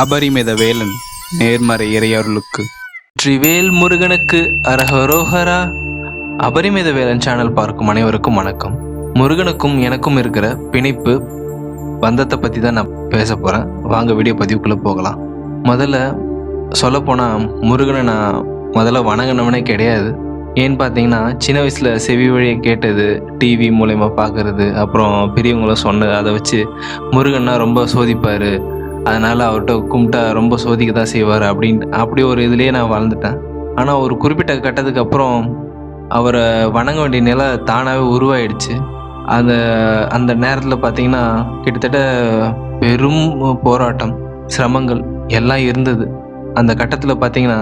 அபரிமித வேலன் நேர்மறை இறையருளுக்கு. ட்ரிவேல் முருகனுக்கு அரஹரோஹரா. அபரிமித வேலன் சேனல் பார்க்கும் அனைவருக்கும் வணக்கம். முருகனுக்கும் எனக்கும் இருக்கிற பிணைப்பு பந்தத்தை பற்றி தான் நான் பேச போகிறேன் வாங்க வீடியோ பதிவுக்குள்ளே போகலாம். முதல்ல சொல்லப்போனால் முருகனை நான் முதல்ல வணங்கினவனே கிடையாது. ஏன்னு பார்த்தீங்கன்னா சின்ன வயசில் செவி வழியை கேட்டது டிவி மூலயமா பார்க்கறது அப்புறம் பெரியவங்களும் சொன்னது அதை வச்சு முருகன்னா ரொம்ப சோதிப்பார். அதனால் அவர்கிட்ட கும்பிட்டா ரொம்ப சோதிக்க தான் செய்வார் அப்படின்னு அப்படி ஒரு இதுலேயே நான் வளர்ந்துட்டேன் ஆனால் ஒரு குறிப்பிட்ட கட்டத்துக்கு அப்புறம் அவரை வணங்க வேண்டிய நிலை தானாகவே உருவாயிடுச்சு. அந்த அந்த நேரத்தில் பார்த்தீங்கன்னா கிட்டத்தட்ட பெரும் போராட்டம் சிரமங்கள் எல்லாம் இருந்தது. அந்த கட்டத்தில் பார்த்தீங்கன்னா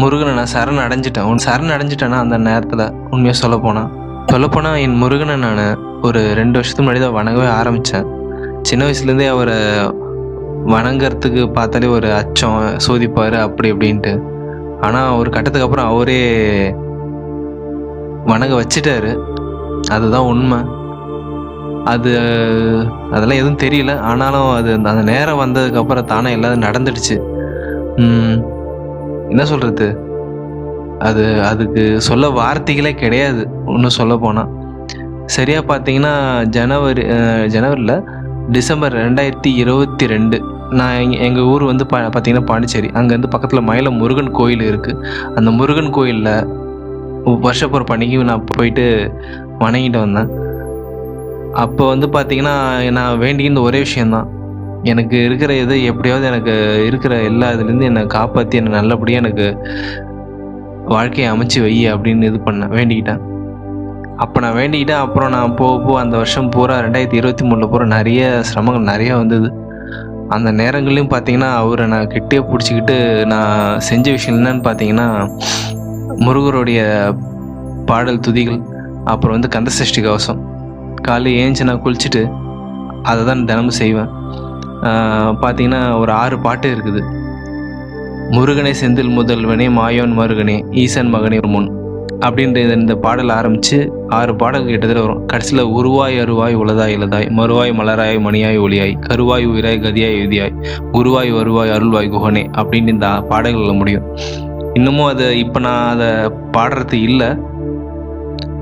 முருகனை நான் சரண் அடைஞ்சிட்டேன். உன் சரண் அடைஞ்சிட்டேன்னா அந்த நேரத்தில் உண்மையாக சொல்லப்போனால் சொல்லப்போனால் என் முருகனை நான் ஒரு ரெண்டு வருஷத்துக்கு முன்னாடி தான் வணங்கவே ஆரம்பித்தேன் சின்ன வயசுலேருந்தே அவரை வணங்குறதுக்கு பார்த்தாலே ஒரு அச்சம் சோதிப்பார் அப்படி அப்படின்ட்டு ஆனால் ஒரு கட்டத்துக்கு அப்புறம் அவரே வணங்க வச்சிட்டாரு. அதுதான் உண்மை. அது அதெல்லாம் எதுவும் தெரியல. ஆனாலும் அது அந்த அந்த நேரம் வந்ததுக்கு அப்புறம் தானே எல்லாம் நடந்துடுச்சு. என்ன சொல்றது? அது அதுக்கு சொல்ல வார்த்தைகளே கிடையாது. ஒன்றும் சொல்ல போனால் சரியாக பார்த்தீங்கன்னா ஜனவரி ஜனவரியில் டிசம்பர் ரெண்டாயிரத்தி இருபத்தி ரெண்டு நான் எங்க எங்கள் ஊர் வந்து பா பார்த்தீங்கன்னா பாண்டிச்சேரி. அங்கேருந்து பக்கத்தில் மயில முருகன் கோயில் இருக்குது அந்த முருகன் கோயிலில் வருஷப்புற பண்டிகை நான் போயிட்டு வணங்கிட்டு வந்தேன். அப்போ வந்து பார்த்தீங்கன்னா நான் வேண்டிக்கிற ஒரே விஷயந்தான் எனக்கு இருக்கிற இது எப்படியாவது எனக்கு இருக்கிற எல்லா இதுலேருந்து என்னை காப்பாற்றி என்னை நல்லபடியாக எனக்கு வாழ்க்கையை அமைச்சு வை அப்படின்னு இது பண்ணேன் வேண்டிக்கிட்டேன். அப்போ நான் வேண்டிக்கிட்டேன். அப்புறம் நான் போக போக அந்த வருஷம் பூரா ரெண்டாயிரத்தி இருபத்தி மூணில் பூரா நிறைய சிரமங்கள் நிறைய வந்தது. அந்த நேரங்களையும் பார்த்தீங்கன்னா அவரை நான் கிட்டே பிடிச்சிக்கிட்டு நான் செஞ்ச விஷயம் என்னன்னு பார்த்தீங்கன்னா முருகருடைய பாடல் துதிகள் அப்புறம் வந்து கந்தசஷ்டி கவசம். காலையில் ஏஞ்சி நான் குளிச்சுட்டு அதை தான் தினமும் செய்வேன். பார்த்தீங்கன்னா ஒரு ஆறு பாட்டு இருக்குது. முருகனை செந்தில் முதல்வனே மாயோன் மருகனே ஈசன் மகனே ஒரு முன். அப்படின்ற இந்த- பாடல் ஆரம்பித்து ஆறு பாடல் கிட்டத்தட்ட வரும். கடைசியில் உருவாய் அருவாய் உளதாய் இளதாய் மறுவாய் மலராய் மணியாய் ஒளியாய் கருவாய் உயிராய் கதியாய் விதியாய் குருவாய் வருவாய் அருள்வாய் குகனே அப்படின்னு இந்த பாடல்களில் முடியும். இன்னமும் அதை இப்போ நான் அதை பாடுறது இல்லை.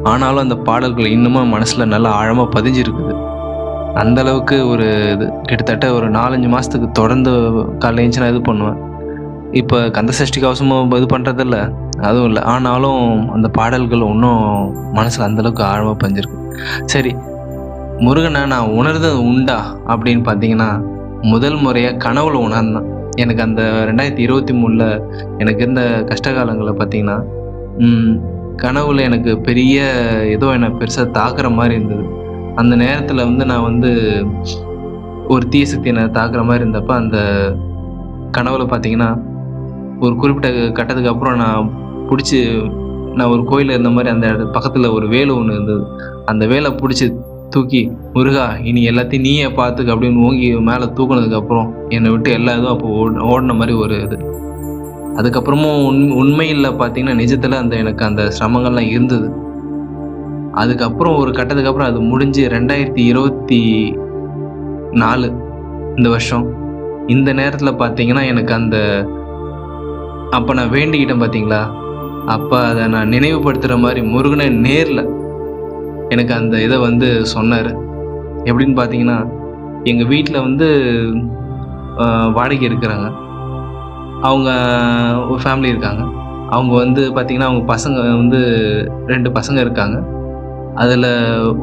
ஆனாலும் அந்த பாடல்கள் இன்னமும் மனசில் நல்லா ஆழமாக பதிஞ்சிருக்குது. அந்த அளவுக்கு ஒரு இது. கிட்டத்தட்ட ஒரு நாலஞ்சு மாதத்துக்கு தொடர்ந்து காலைல நான் இது பண்ணுவேன். இப்போ கந்தசஷ்டி கவசமும் இது பண்ணுறதில்ல அதுவும் இல்லை. ஆனாலும் அந்த பாடல்கள் இன்னும் மனசில் அந்தளவுக்கு ஆழமாக பதிஞ்சிருக்கு. சரி முருகனை நான் உணர்ந்தது உண்டா? அப்படின்னு பார்த்தீங்கன்னா முதல் முறையாக கனவுல உணர்ந்தேன். எனக்கு அந்த ரெண்டாயிரத்தி இருபத்தி மூணில் எனக்கு இருந்த கஷ்ட காலங்களில் பார்த்தீங்கன்னா கனவுல எனக்கு பெரிய ஏதோ என்னை பெருசாக தாக்குற மாதிரி இருந்தது. அந்த நேரத்தில் வந்து நான் வந்து ஒரு தீய சக்தி என்னை தாக்குற மாதிரி இருந்தப்போ அந்த கனவுல பார்த்தீங்கன்னா ஒரு குறிப்பிட்ட கட்டத்துக்கு அப்புறம் நான் பிடிச்சி நான் ஒரு கோயிலில் இருந்த மாதிரி அந்த இடத்து பக்கத்தில் ஒரு வேலை ஒன்று இருந்தது. அந்த வேலை பிடிச்சி தூக்கி முருகா இனி எல்லாத்தையும் நீயே பார்த்துக்க அப்படின்னு ஓங்கி மேலே தூக்குனதுக்கப்புறம் என்னை விட்டு எல்லா இதுவும் அப்போ ஓட ஓடின மாதிரி ஒரு இது. அதுக்கப்புறமும் உண் உண்மையில் பார்த்தீங்கன்னா நிஜத்தில் அந்த எனக்கு அந்த சிரமங்கள்லாம் இருந்தது. அதுக்கப்புறம் ஒரு கட்டத்துக்கு அப்புறம் அது முடிஞ்சு ரெண்டாயிரத்தி இருபத்தி நாலு இந்த வருஷம். இந்த நேரத்தில் பார்த்தீங்கன்னா எனக்கு அந்த அப்போ நான் வேண்டிக்கிட்டேன் பார்த்தீங்களா அப்போ அதை நான் நினைவுபடுத்துகிற மாதிரி முருகனை நேரில் எனக்கு அந்த இதை வந்து சொன்னார். எப்படின்னு பார்த்தீங்கன்னா எங்கள் வீட்டில் வந்து வாடகை இருக்கிறாங்க. அவங்க ஒரு ஃபேமிலி இருக்காங்க. அவங்க வந்து பார்த்திங்கன்னா அவங்க பசங்க வந்து ரெண்டு பசங்க இருக்காங்க. அதில்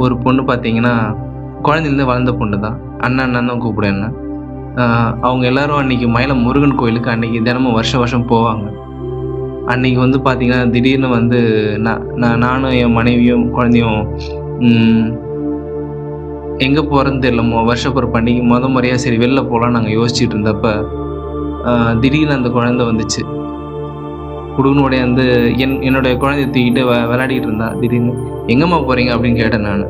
ஒரு பொண்ணு பார்த்தீங்கன்னா குழந்தைலேருந்து வளர்ந்த பொண்ணு தான். அண்ணன் அண்ணன் தான் கூப்பிடுவேன் அவங்க எல்லாரும் அன்றைக்கி மயிலம் முருகன் கோயிலுக்கு அன்றைக்கி தினமும் வருஷம் வருஷம் போவாங்க. அன்னைக்கு வந்து பார்த்தீங்கன்னா திடீர்னு வந்து நான் நான் நானும் என் மனைவியும் குழந்தையும் எங்கே போகிறேன்னு தெரியல வருஷப்புற பண்டிகை. முத முறையாக சரி வெளில போகலாம் நாங்கள் யோசிச்சுட்டு இருந்தப்ப திடீர்னு அந்த குழந்தை வந்துச்சு. குடும்பனுடைய வந்து என் என்னுடைய குழந்தைய தூக்கிட்டு வ விளையாடிட்டு திடீர்னு. எங்கம்மா போகிறீங்க அப்படின்னு கேட்டேன் நான்.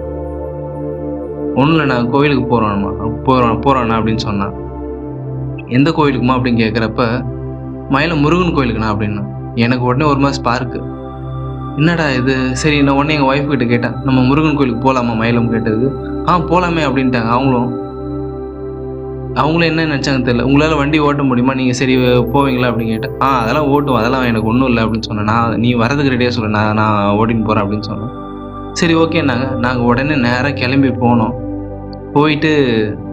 ஒன்றும் இல்லை நான் கோயிலுக்கு போகிறோம்மா போகிறோம் போகிறோண்ணா அப்படின்னு சொன்னான். எந்த கோயிலுக்குமா அப்படின்னு கேட்குறப்ப மயிலம் முருகன் கோயிலுக்குண்ணா அப்படின்னா. எனக்கு உடனே ஒரு மாதிரி ஸ்பார்க்கு என்னடா இது? சரி நான் உடனே எங்கள் ஒய்ஃப் கிட்ட கேட்டேன். நம்ம முருகன் கோயிலுக்கு போகலாமா மயிலம் கேட்டதுக்கு. ஆ போகலாமே அப்படின்ட்டாங்க. அவங்களும் அவங்களும் என்ன நினச்சாங்க தெரியல. உங்களால் வண்டி ஓட்ட முடியுமா? நீங்கள் சரி போவீங்களா அப்படின்னு கேட்டேன். ஆ அதெல்லாம் ஓட்டுவோம். அதெல்லாம் எனக்கு ஒன்றும் இல்லை அப்படின்னு சொன்னேன். நான் நீ வரதுக்கு ரெடியாக சொல்லு. நான் நான் ஓட்டின்னு போகிறேன் அப்படின்னு சொன்னேன். சரி ஓகேன்னாங்க நாங்கள் உடனே நேராக கிளம்பி போனோம். போயிட்டு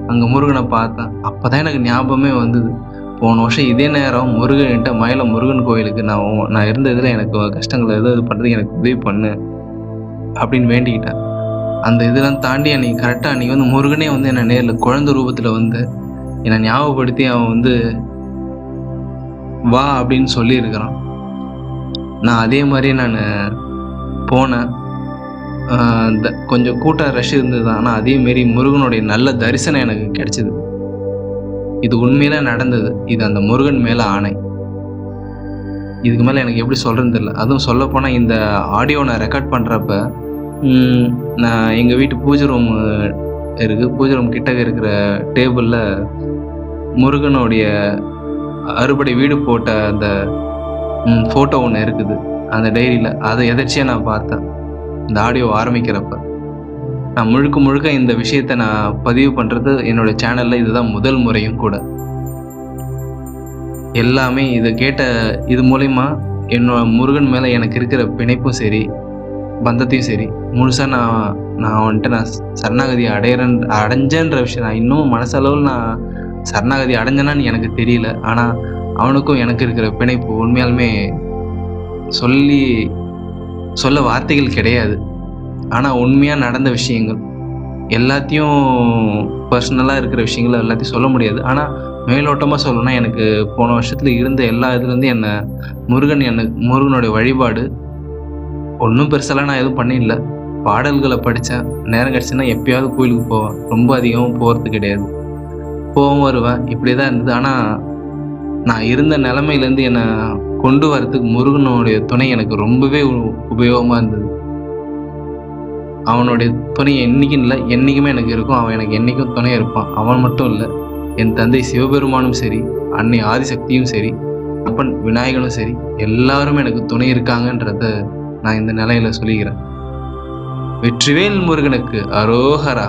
அங்கே முருகனை பார்த்தேன். அப்போ தான் எனக்கு ஞாபகமே வந்தது. போன வருஷம் இதே நேரம் முருகன்கிட்ட மயில முருகன் கோயிலுக்கு நான் நான் நான் இருந்ததில் எனக்கு கஷ்டங்களை எதாவது இது பண்ணுறதுக்கு எனக்கு உதவி பண்ணு அப்படின்னு வேண்டிக்கிட்டேன். அந்த இதெல்லாம் தாண்டி அன்றைக்கி கரெக்டாக அன்றைக்கி வந்து முருகனே வந்து என்னை நேரில் குழந்தை ரூபத்தில் வந்து என்னை ஞாபகப்படுத்தி அவன் வந்து வா அப்படின்னு சொல்லியிருக்கிறான். நான் அதே மாதிரி நான் போனேன். கொஞ்சம் கூட்டம் ரஷ் இருந்தது ஆனால் அதேமாரி முருகனுடைய நல்ல தரிசனம் எனக்கு கிடச்சிது. இது உண்மையில நடந்தது. இது அந்த முருகன் மேலே ஆணை. இதுக்கு மேலே எனக்கு எப்படி சொல்கிறேன்னு தெரியல. அதுவும் சொல்லப்போனால் இந்த ஆடியோ நான் ரெக்கார்ட் பண்ணுறப்ப நான் எங்கள் வீட்டு பூஜை ரூம் இருக்குது பூஜை ரூம் கிட்ட இருக்கிற டேபிளில் முருகனுடைய அறுபடை வீடு போட்ட அந்த ஃபோட்டோ ஒன்று இருக்குது. அந்த டைரியில் அதை எதர்ச்சியாக நான் பார்த்தேன். இந்த ஆடியோ ஆரம்பிக்கிறப்ப. நான் முழுக்க முழுக்க இந்த விஷயத்தை நான் பதிவு பண்ணுறது என்னோட சேனலில் இதுதான் முதல் முறையும் கூட. எல்லாமே இதை கேட்ட இது மூலிமா என்னோட முருகன் மேலே எனக்கு இருக்கிற பிணைப்பும் சரி பந்தத்தையும் சரி முழுசாக நான் நான் வந்துட்டு நான் சரணாகதி அடையிறேன் அடைஞ்சன்ற விஷயம் நான் இன்னும் மனசளவில் நான் சரணாகதி அடைஞ்சேனான்னு எனக்கு தெரியல. ஆனால் அவனுக்கும் எனக்கு இருக்கிற பிணைப்பு உண்மையாலுமே சொல்லி சொல்ல வார்த்தைகள் கிடையாது. ஆனால் உண்மையாக நடந்த விஷயங்கள். எல்லாத்தையும் பர்சனலாக இருக்கிற விஷயங்களை எல்லாத்தையும் சொல்ல முடியாது. ஆனால் மேலோட்டமாக சொல்லணும்னா எனக்கு போன வருஷத்தில் இருந்த எல்லா இதுலேருந்து என்னை முருகன் எனக்கு முருகனுடைய வழிபாடு ஒன்றும் பெருசாலாம் நான் எதுவும் பண்ணிடல பாடல்களை படித்தேன் நேரம் கிடச்சுன்னா எப்பயாவது கோயிலுக்கு போவேன். ரொம்ப அதிகமாக போகிறது கிடையாது. போகவும் வருவேன். இப்படி தான் இருந்தது. ஆனால் நான் இருந்த நிலமையிலேருந்து என்னை கொண்டு வரதுக்கு முருகனுடைய துணை எனக்கு ரொம்பவே உபயோகமாக இருந்தது. அவனுடைய துணை என்றைக்கும் இல்லை என்றைக்குமே எனக்கு இருக்கும். அவன் எனக்கு என்றைக்கும் துணை இருப்பான். அவன் மட்டும் இல்லை. என் தந்தை சிவபெருமானும் சரி அன்னை ஆதிசக்தியும் சரி அப்பன் விநாயகனும் சரி எல்லாரும் எனக்கு துணை இருக்காங்கன்றத நான் இந்த நிலையில சொல்லிக்கிறேன். வெற்றிவேல் முருகனுக்கு அரோகரா.